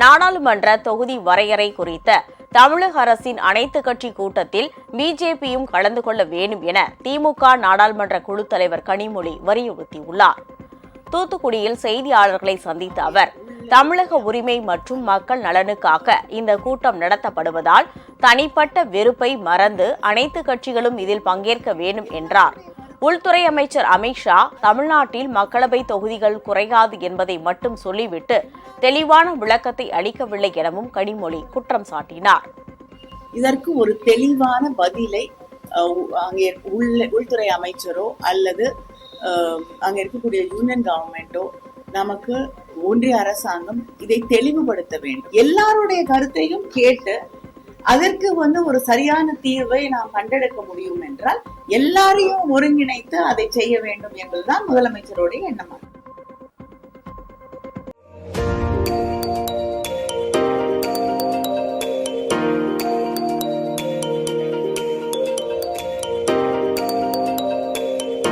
நாடாளுமன்ற தொகுதி வரையறை குறித்த தமிழக அரசின் அனைத்து கட்சி கூட்டத்தில் பிஜேபியும் கலந்து கொள்ள வேண்டும் என திமுக நாடாளுமன்ற குழு தலைவர் கனிமொழி வலியுறுத்தியுள்ளார். தூத்துக்குடியில் செய்தியாளர்களை சந்தித்த அவர் தமிழக உரிமை மற்றும் மக்கள் நலனுக்காக இந்த கூட்டம் நடத்தப்படுவதால் தனிப்பட்ட வெறுப்பை மறந்து அனைத்து கட்சிகளும் இதில் பங்கேற்க வேண்டும் என்றார். உள்துறை அமைச்சர் அமித்ஷா தமிழ்நாட்டில் மக்களவை தொகுதிகள் குறையாது என்பதை மட்டும் சொல்லிவிட்டு தெளிவான விளக்கத்தை அளிக்கவில்லை எனவும் கனிமொழி குற்றம் சாட்டினார். இதற்கு ஒரு தெளிவான பதிலை அங்கே உள்ள உள்துறை அமைச்சரோ அல்லது அங்கே இருக்கக்கூடிய யூனியன் கவர்மெண்டோ நமக்கு ஒன்றிய அரசாங்கம் இதை தெளிவுபடுத்த வேண்டும். எல்லாருடைய கருத்தையும் கேட்டு அதற்கு வந்து ஒரு சரியான தீர்வை நாம் கண்டெடுக்க முடியும் என்றால் எல்லாரையும் ஒருங்கிணைத்து அதை செய்ய வேண்டும் என்பதுதான் முதலமைச்சருடைய எண்ணமாக